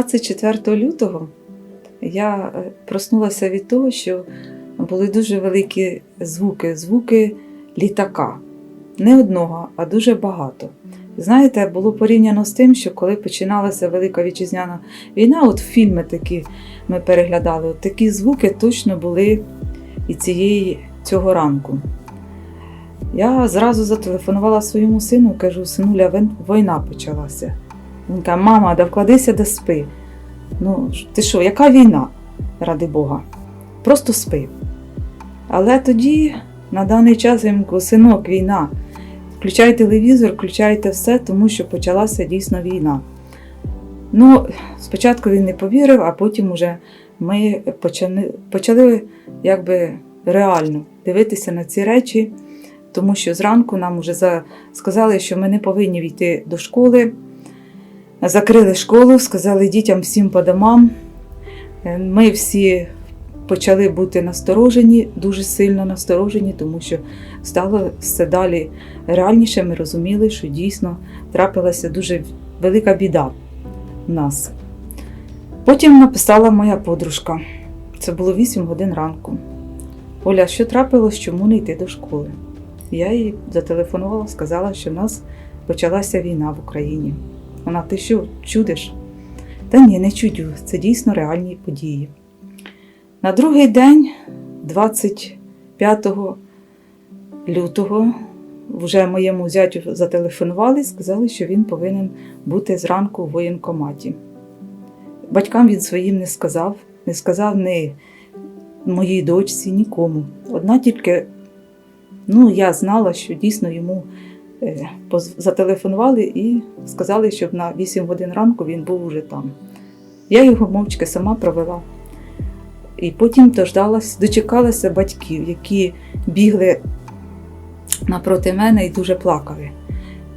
24 лютого я е, проснулася від того, що були дуже великі звуки, звуки літака. Не одного, а дуже багато. Знаєте, було порівняно з тим, що коли починалася Велика Вітчизняна війна, от фільми такі ми переглядали, от такі звуки точно були і цієї, цього ранку. Я зразу зателефонувала своєму сину, кажу, синуля, війна почалася. Він каже, мама, да вкладися, да спи. Ну, ти що, яка війна, ради Бога? Просто спи. Але тоді, на даний час, я кажу, синок, війна. Включай телевізор, включайте все, тому що почалася дійсно війна. Ну, спочатку він не повірив, а потім уже ми почали, почали якби реально дивитися на ці речі, тому що зранку нам вже сказали, що ми не повинні війти до школи. Закрили школу, сказали дітям всім по домам. Е, Ми всі почали бути насторожені, дуже сильно насторожені, тому що стало все далі реальніше. Ми розуміли, що дійсно трапилася дуже велика біда в нас. Потім написала моя подружка. Це було 8 годин ранку. Оля, що трапилось, чому не йти до школи? Я їй зателефонувала, сказала, що в нас почалася війна в Україні. Вона, ти що, чудиш? Та ні, не чудю, це дійсно реальні події. На другий день, 25 лютого, вже моєму зятю зателефонували сказали, що він повинен бути зранку в воєнкоматі. Батькам він своїм не сказав, не сказав ні моїй дочці, нікому. Одна тільки, ну, я знала, що дійсно йому зателефонували і сказали, щоб на 8 годин ранку він був уже там. Я його мовчки сама провела. І потім дождалась, дочекалася батьків, які бігли напроти мене і дуже плакали.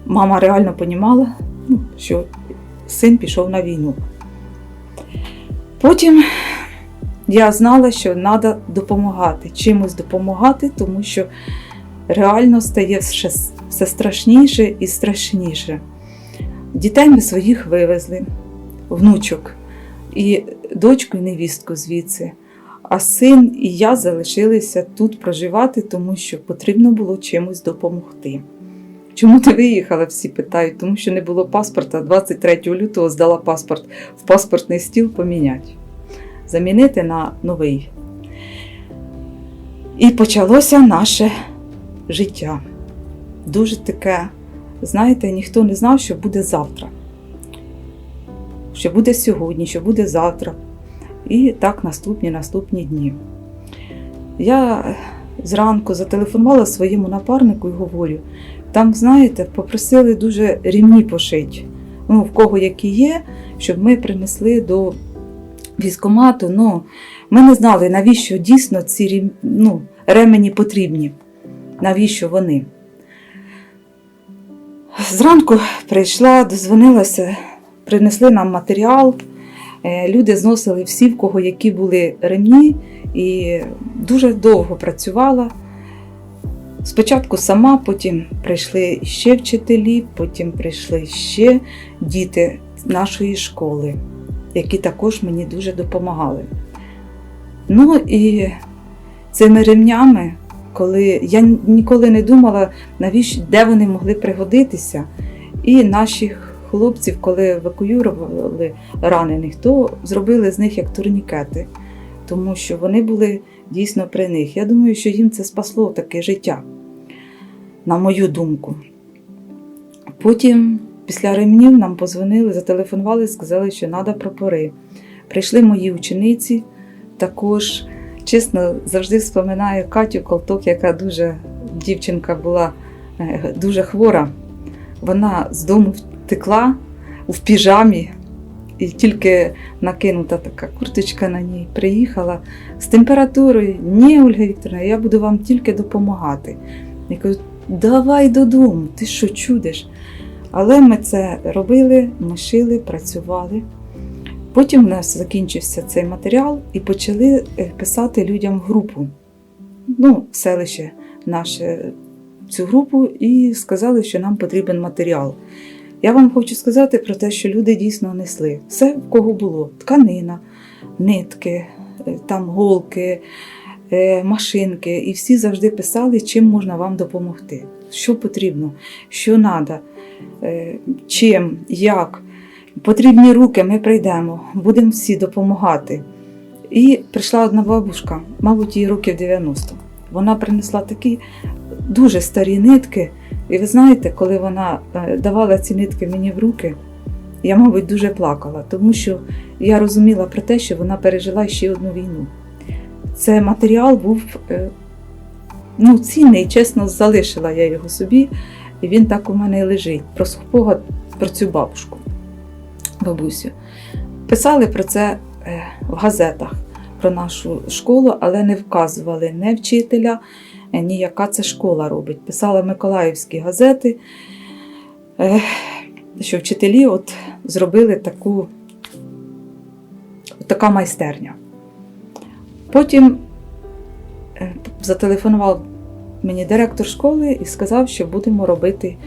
Мама реально понімала, ну, що син пішов на війну. Потім я знала, що треба допомагати, чимось допомагати, тому що реально стає ще все страшніше і страшніше. Дітей ми своїх вивезли, внучок, і дочку і невістку звідси. А син і я залишилися тут проживати, тому що потрібно було чимось допомогти. Чому ти виїхала? Всі питають, тому що не було паспорта. 23 лютого здала паспорт в паспортний стіл поміняти, замінити на новий. І почалося наше життя. Дуже таке, знаєте, ніхто не знав, що буде завтра, що буде сьогодні, що буде завтра. І так наступні наступні дні. Я зранку зателефонувала своєму напарнику і говорю: там, знаєте, попросили дуже рівні пошити. Ну, в кого які є, щоб ми принесли до військомату. Ну, ми не знали, навіщо дійсно ці ну, ремені потрібні, навіщо вони. Зранку прийшла, дозвонилася, принесли нам матеріал. Е, Люди зносили всі, в кого які були ремні, і дуже довго працювала. Спочатку сама, потім прийшли ще вчителі, потім прийшли ще діти нашої школи, які також мені дуже допомагали. Ну і цими ремнями, коли я ніколи не думала, навіщо, де вони могли пригодитися, і наших хлопців, коли евакуювали ранених, то зробили з них як турнікети, тому що вони були дійсно при них. Я думаю, що їм це спасло таке життя, на мою думку. Потім, після ремнів, нам позвонили, зателефонували, сказали, що треба прапори. Прийшли мої учениці, також, чесно, завжди вспоминаю Катю Колток, яка дуже дівчинка була е, дуже хвора. Вона з дому втекла в піжамі, і тільки накинута така курточка на ній приїхала з температурою. Ні, Ольга Вікторовна, я буду вам тільки допомагати. Я кажу, давай додому, ти що чудиш? Але ми це робили, ми шили, працювали. Потім у нас закінчився цей матеріал і почали е, писати людям групу. Ну, селище наше цю групу і сказали, що нам потрібен матеріал. Я вам хочу сказати про те, що люди дійсно несли все, в кого було: тканина, нитки, е, там голки, е, машинки, і всі завжди писали, чим можна вам допомогти, що потрібно, що треба, чим, як. Потрібні руки, ми прийдемо, будемо всі допомагати. І прийшла одна бабушка, мабуть, їй років 90. Вона принесла такі дуже старі нитки. І ви знаєте, коли вона е, давала ці нитки мені в руки, я, мабуть, дуже плакала, тому що я розуміла про те, що вона пережила ще одну війну. Це матеріал був е, ну, цінний, чесно, залишила я його собі, і він так у мене і лежить. Про спогад про цю бабушку, бабусю. Писали про це е, в газетах, про нашу школу, але не вказували не вчителя, е, ні яка це школа робить. Писали миколаївські газети, е, що вчителі от зробили таку така майстерня. Потім зателефонував мені директор школи і сказав, що будемо робити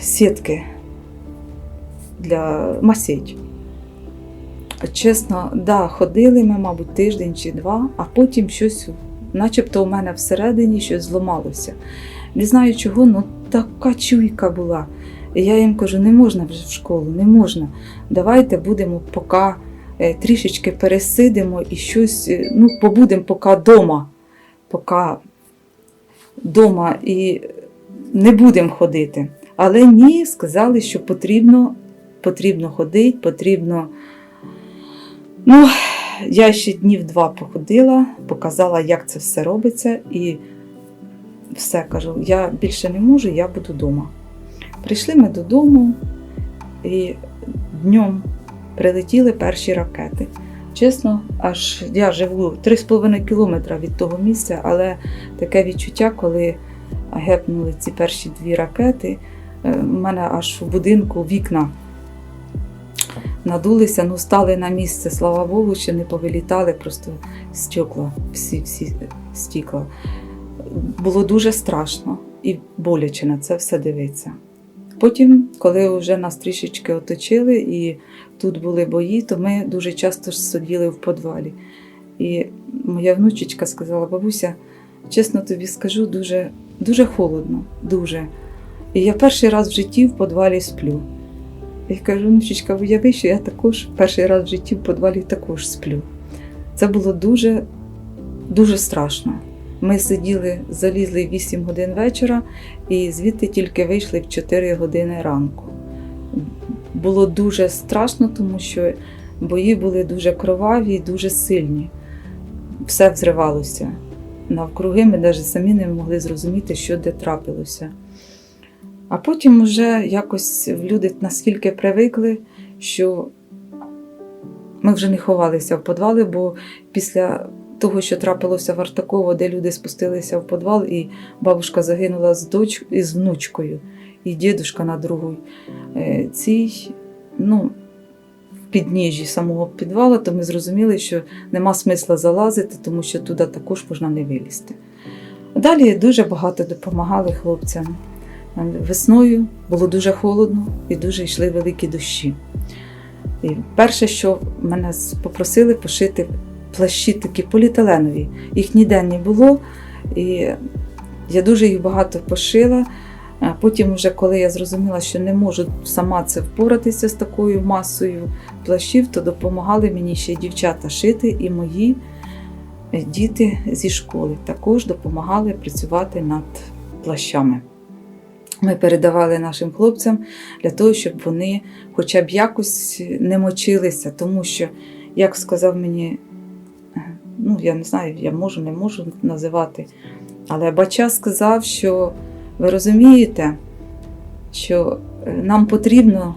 сітки для масіть. Чесно, да, ходили ми, мабуть, тиждень чи два, а потім щось, начебто у мене всередині щось зламалося. Не знаю чого, ну така чуйка була. І я їм кажу, не можна вже в школу, не можна. Давайте будемо поки е, трішечки пересидимо і щось, е, ну, побудемо поки вдома, поки вдома і не будемо ходити. Але ні, сказали, що потрібно, потрібно ходити, потрібно. Ну, я ще днів два походила, показала, як це все робиться, і все кажу, я більше не можу, я буду вдома. Прийшли ми додому, і днем прилетіли перші ракети. Чесно, аж я живу 3,5 кілометра від того місця, але таке відчуття, коли гепнули ці перші дві ракети, е, в мене аж у будинку вікна надулися, ну стали на місце, слава Богу, що не повилітали, просто стекла, всі всі стікла. Було дуже страшно і боляче на це все дивитися. Потім, коли вже нас трішечки оточили і тут були бої, то ми дуже часто сиділи в підвалі. І моя внучечка сказала: бабуся, чесно тобі скажу, дуже, дуже холодно, дуже. І я перший раз в житті в підвалі сплю. Я кажу, внучечка, уяви, що я також перший раз в житті в підвалі також сплю. Це було дуже, дуже страшно. Ми сиділи, залізли 8 годин вечора і звідти тільки вийшли в 4 години ранку. Було дуже страшно, тому що бої були дуже кроваві і дуже сильні. Все взривалося. Навкруги ми навіть самі не могли зрозуміти, що де трапилося. А потім вже якось люди наскільки привикли, що ми вже не ховалися в підвали, бо після того, що трапилося в Артаково, де люди спустилися в підвал, і бабушка загинула з доч... із внучкою, і дідушка на другій е, цій, ну, в підніжжі самого підвалу, то ми зрозуміли, що нема смисла залазити, тому що туди також можна не вилізти. Далі дуже багато допомагали хлопцям. Весною було дуже холодно і дуже йшли великі дощі. І перше, що мене попросили пошити плащі такі поліетиленові. Їх ніде не було. І я дуже їх багато пошила. Потім, вже коли я зрозуміла, що не можу сама це впоратися з такою масою плащів, то допомагали мені ще дівчата шити, і мої діти зі школи також допомагали працювати над плащами. Ми передавали нашим хлопцям для того, щоб вони хоча б якось не мочилися, тому що, як сказав мені, ну я не знаю, я можу, не можу називати, але Бача сказав, що ви розумієте, що е, нам потрібно,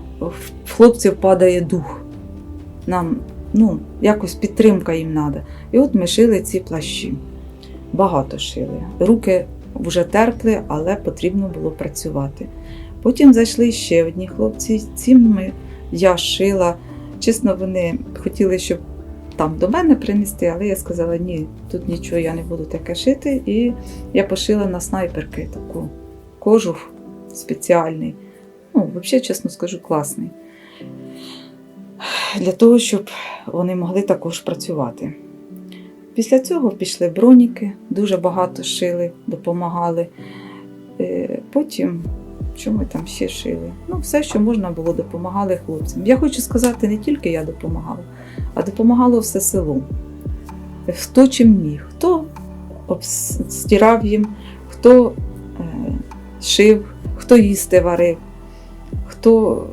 в хлопців падає дух. Нам ну, якось підтримка їм треба. І от ми шили ці плащі. Багато шили. Руки вже терпли, але потрібно було працювати. Потім зайшли ще одні хлопці, цим я шила. Чесно, вони хотіли, щоб там до мене принести, але я сказала, ні, тут нічого я не буду таке шити. І я пошила на снайперки таку кожух спеціальний. ну, взагалі, чесно скажу, класний. Для того, щоб вони могли також працювати. Після цього пішли броніки, дуже багато шили, допомагали. Е, Потім, що ми там ще шили? Ну, все, що можна було, допомагали хлопцям. Я хочу сказати, не тільки я допомагала, а допомагало все село. Хто чим міг, хто стирав їм, хто е, шив, хто їсти варив, хто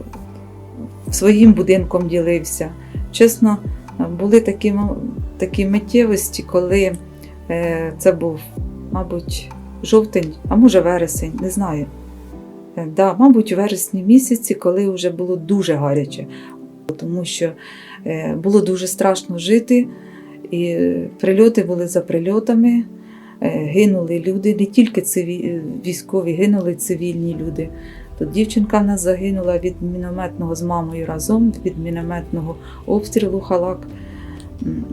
своїм будинком ділився. Чесно, були такі, м- такі миттєвості, коли е, це був, мабуть, жовтень, а може вересень, не знаю. Е, Да, мабуть, у вересні місяці, коли вже було дуже гаряче, тому що е, було дуже страшно жити, і прильоти були за прильотами, гинули люди, не тільки циві... військові, гинули цивільні люди. Тут дівчинка в нас загинула від мінометного з мамою разом, від мінометного обстрілу халак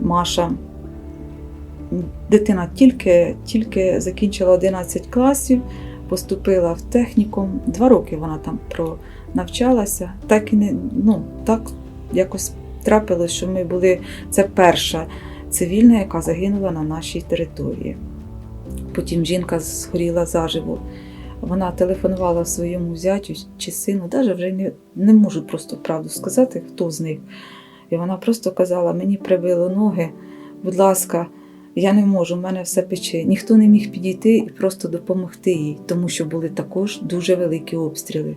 Маша. Дитина тільки, тільки закінчила 11 класів, поступила в технікум. Два роки вона там пронавчалася. Так і не ну, так якось трапилось, що ми були. Це перша цивільна, яка загинула на нашій території. Потім жінка згоріла заживо. Вона телефонувала своєму зятю чи сину, навіть вже не, не можу просто правду сказати, хто з них. І вона просто казала: мені прибило ноги, будь ласка, я не можу, в мене все пече. Ніхто не міг підійти і просто допомогти їй, тому що були також дуже великі обстріли.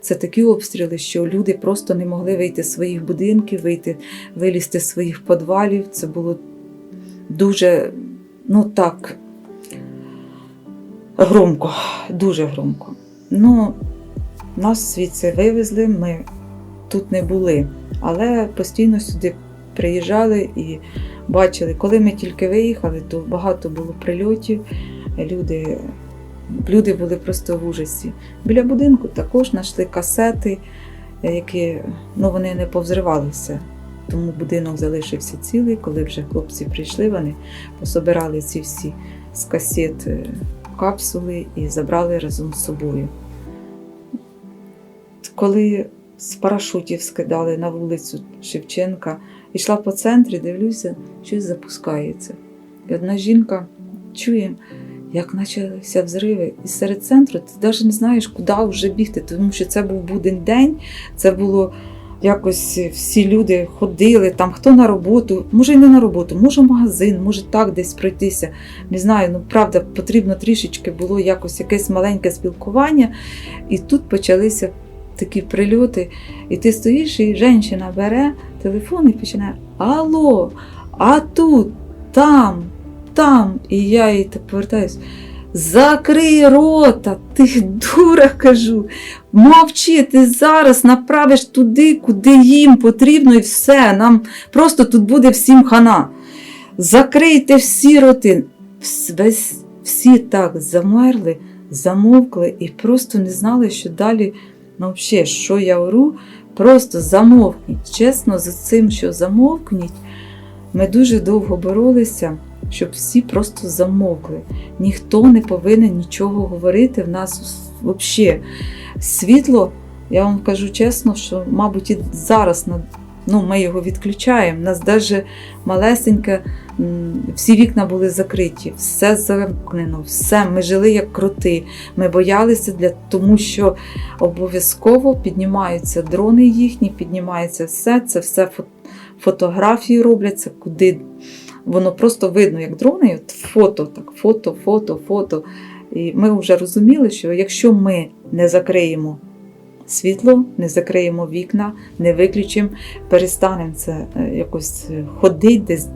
Це такі обстріли, що люди просто не могли вийти з своїх будинків, вийти, вилізти з своїх підвалів. Це було дуже, ну так, громко, дуже громко. Ну, нас звідси вивезли, ми тут не були, але постійно сюди приїжджали і бачили, коли ми тільки виїхали, то багато було прильотів. Люди, люди були просто в ужасі. Біля будинку також знайшли касети, які ну, вони не повзривалися. Тому будинок залишився цілий. Коли вже хлопці прийшли, вони пособирали ці всі з касет е, капсули і забрали разом з собою. Коли з парашутів скидали на вулицю Шевченка, йшла по центрі, дивлюся, щось запускається. І одна жінка чує, як почалися взриви. І серед центру ти навіть не знаєш, куди вже бігти, тому що це був будень день, це було якось всі люди ходили, там хто на роботу, може й не на роботу, може в магазин, може так десь пройтися. Не знаю, ну правда, потрібно трішечки було якось якесь маленьке спілкування. І тут почалися такі прильоти. І ти стоїш, і жінка бере телефон і починає: Алло, а тут, там, там. І я їй повертаюсь. Закрий рота, ти дура кажу. Мовчи, ти зараз направиш туди, куди їм потрібно, і все. Нам просто тут буде всім хана. Закрийте всі роти. Всі так замерли, замовкли і просто не знали, що далі, ну, взагалі, що я ору, просто замовкніть. Чесно, за цим, що замовкніть, ми дуже довго боролися, щоб всі просто замовкли. Ніхто не повинен нічого говорити в нас взагалі. Світло, я вам кажу чесно, що, мабуть, і зараз на- ну, ми його відключаємо. У нас навіть малесеньке, всі вікна були закриті, все замкнено, все. Ми жили як кроти. Ми боялися, для, тому що обов'язково піднімаються дрони їхні, піднімається все, це все фотографії робляться, куди воно просто видно, як дрони, от фото, так, фото, фото, фото. І ми вже розуміли, що якщо ми не закриємо світло, не закриємо вікна, не виключимо, перестанемо це е, якось е, ходити десь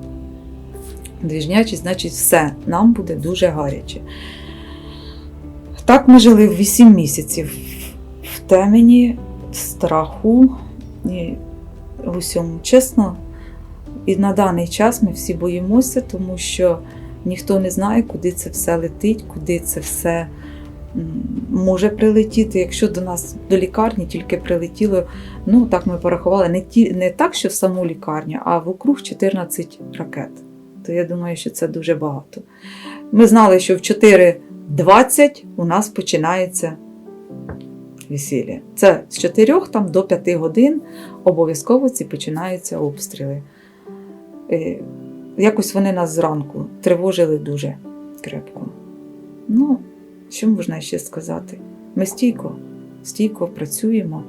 двіжнячі, значить все, нам буде дуже гаряче. Так ми жили 8 місяців в темені, страху і в усьому. Чесно, і на даний час ми всі боїмося, тому що ніхто не знає, куди це все летить, куди це все може прилетіти. Якщо до нас до лікарні тільки прилетіло, ну так ми порахували, не, ті, не так, що в саму лікарню, а в округ 14 ракет. То я думаю, що це дуже багато. Ми знали, що в 4.20 у нас починається весілля. Це з 4 там, до 5 годин обов'язково ці починаються обстріли. Е, Якось вони нас зранку тривожили дуже крепко. Ну, що можна ще сказати? Ми стійко, стійко працюємо,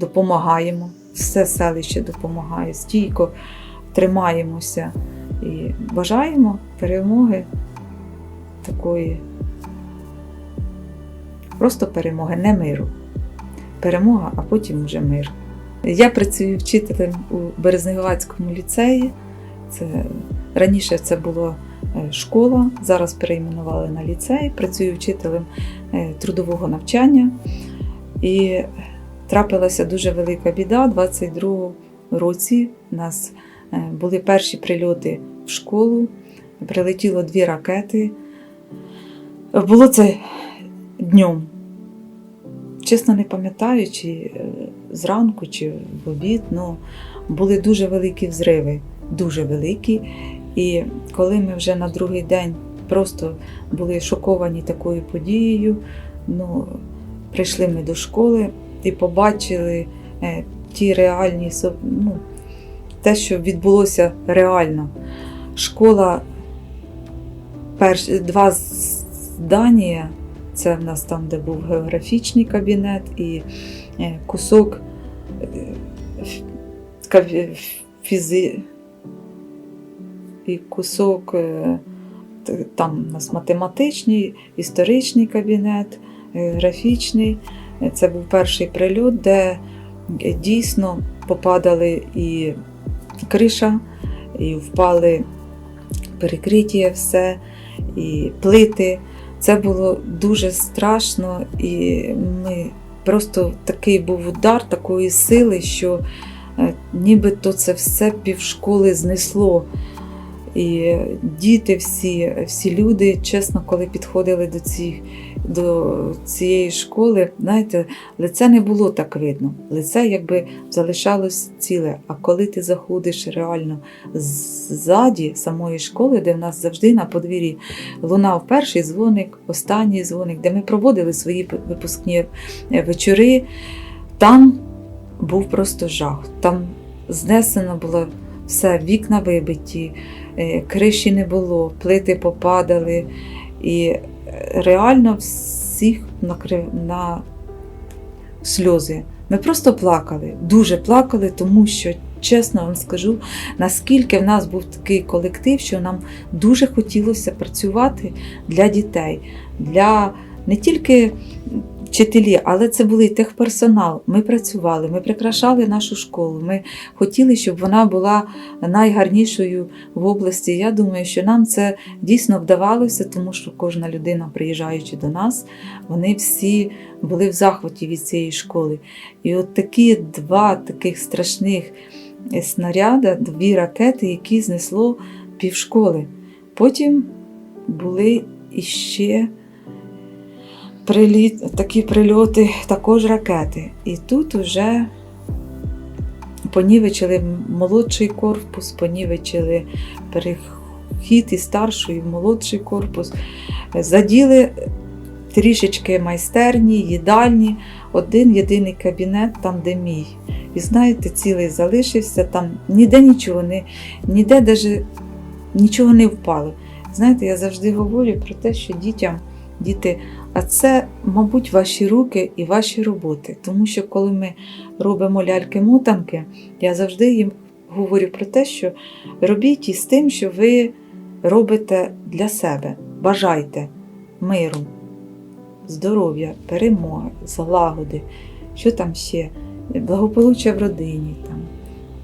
допомагаємо, все селище допомагає, стійко тримаємося і бажаємо перемоги такої. Просто перемоги, не миру. Перемога, а потім вже мир. Я працюю вчителем у Березнегівацькому ліцеї. Це, раніше це була е, школа, зараз перейменували на ліцей. Працюю вчителем е, трудового навчання. І трапилася дуже велика біда. У 22 році у нас е, були перші прильоти в школу, прилетіло дві ракети. Було це днем. Чесно, не пам'ятаю, чи е, зранку, чи в обід, але були дуже великі взриви, дуже великі. І коли ми вже на другий день просто були шоковані такою подією, ну, прийшли ми до школи і побачили е, ті реальні ну, те, що відбулося реально. Школа, перш, два здання, це в нас там, де був географічний кабінет і е, кусок е, фізи, і кусок е, там у нас математичний, історичний кабінет, е, графічний. Е, Це був перший прильот, де дійсно попадали і криша, і впали перекриття, все, і плити. Це було дуже страшно, і ми просто такий був удар такої сили, що нібито це все півшколи знесло. І діти, всі, всі люди, чесно, коли підходили до, ці, до цієї школи, знаєте, лице не було так видно. Лице якби залишалось ціле. А коли ти заходиш реально ззаді самої школи, де в нас завжди на подвір'ї лунав перший дзвоник, останній дзвоник, де ми проводили свої випускні е, вечори, там був просто жах. Там знесено було все, вікна вибиті, криші не було, плити попадали. І е, реально всіх накрив на сльози. Ми просто плакали, дуже плакали, тому що, чесно вам скажу, наскільки в нас був такий колектив, що нам дуже хотілося працювати для дітей, для не тільки вчителі, але це були техперсонал. Ми працювали, ми прикрашали нашу школу. Ми хотіли, щоб вона була найгарнішою в області. Я думаю, що нам це дійсно вдавалося, тому що кожна людина, приїжджаючи до нас, вони всі були в захваті від цієї школи. І от такі два таких страшних снаряда, дві ракети, які знесло півшколи. Потім були іще приліт, такі прильоти, також ракети. І тут вже понівечили молодший корпус, понівечили перехід із старшої в молодший корпус, заділи трішечки майстерні, їдальні, один єдиний кабінет, там, де мій. І знаєте, цілий залишився, там ніде нічого не, ніде даже нічого не впало. Знаєте, я завжди говорю про те, що дітям, діти, а це, мабуть, ваші руки і ваші роботи. Тому що коли ми робимо ляльки-мотанки, я завжди їм говорю про те, що робіть із тим, що ви робите для себе. Бажайте миру, здоров'я, перемоги, злагоди, що там ще, благополуччя в родині. Там.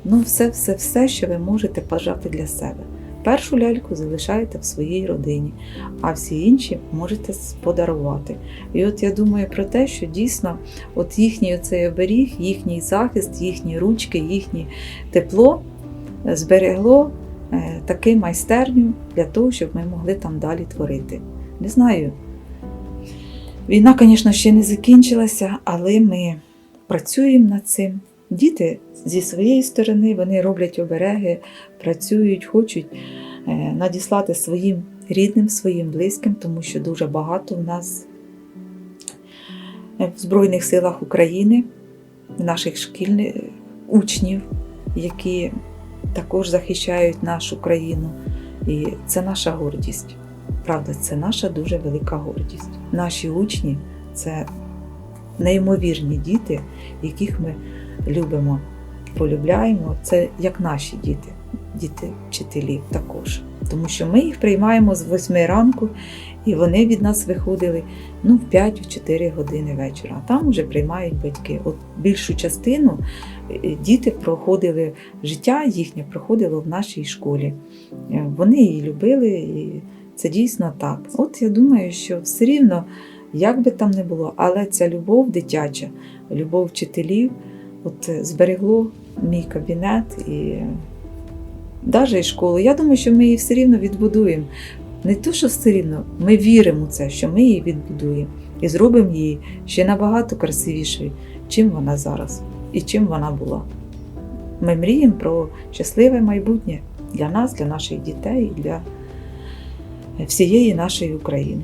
Ну, все, все, все, що ви можете бажати для себе. Першу ляльку залишаєте в своїй родині, а всі інші можете подарувати. І от я думаю про те, що дійсно от їхній оцей оберіг, їхній захист, їхні ручки, їхнє тепло зберегло е, таку майстерню для того, щоб ми могли там далі творити. Не знаю. Війна, звісно, ще не закінчилася, але ми працюємо над цим. Діти зі своєї сторони вони роблять обереги, працюють, хочуть е, надіслати своїм рідним, своїм близьким, тому що дуже багато в нас в Збройних силах України, наших шкільних учнів, які також захищають нашу країну. І це наша гордість. Правда, це наша дуже велика гордість. Наші учні це неймовірні діти, яких ми любимо, полюбляємо. Це як наші діти, діти вчителів також. Тому що ми їх приймаємо з 8 ранку, і вони від нас виходили ну, в 5-4 години вечора. А там вже приймають батьки. От більшу частину е, діти проходили життя їхнє проходило в нашій школі. Е, Вони її любили, і це дійсно так. От я думаю, що все рівно, як би там не було, але ця любов дитяча, любов вчителів, от е, зберегло мій кабінет і навіть і школу. Я думаю, що ми її все рівно відбудуємо. Не то, що все рівно, ми віримо в це, що ми її відбудуємо і зробимо її ще набагато красивішою, чим вона зараз і чим вона була. Ми мріємо про щасливе майбутнє для нас, для наших дітей для всієї нашої України.